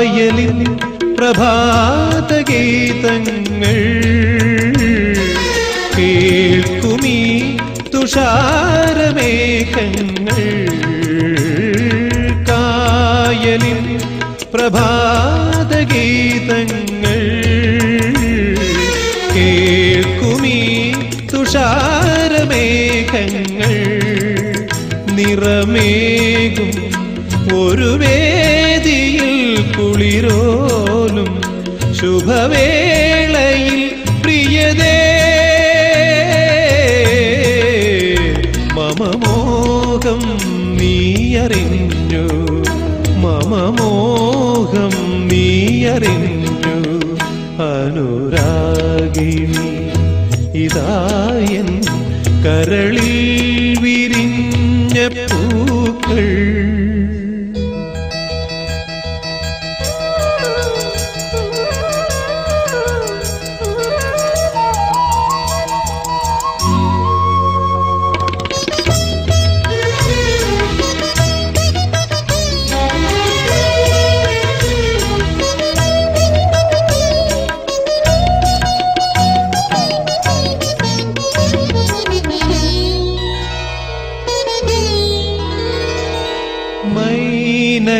കായലിൻ പ്രഭാതഗീതങ്ങൾ കേൾക്കുമീ തുഷാരമേഘങ്ങൾ. കായലിൻ പ്രഭാതഗീതങ്ങൾ കേൾക്കുമീ തുഷാരമേഘങ്ങൾ. നിറമേകും ഒരു വേദിയിൽ കുളിരോലും ശുഭവേളയിൽ പ്രിയതേ. മമമോഹം നീയറിഞ്ഞു. മമമോഹം നീയറിഞ്ഞു. അനുരാഗിണി ഇതായൻ കരളിൽ വിരിഞ്ഞ.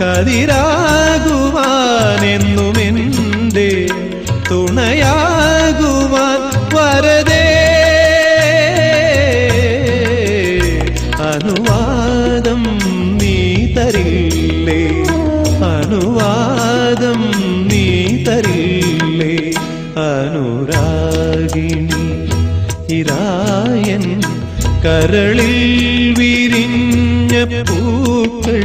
കതിരാകുവാനെന്നുമെന്റെ തുണയാകുവാൻ വരതേ. അനുവാദം നീ തരില്ലേ? അനുവാദം നീ തരില്ലേ? അനുരാഗിണി ഇതായൻ കരളിൽ വിരിഞ്ഞ പൂക്കൾ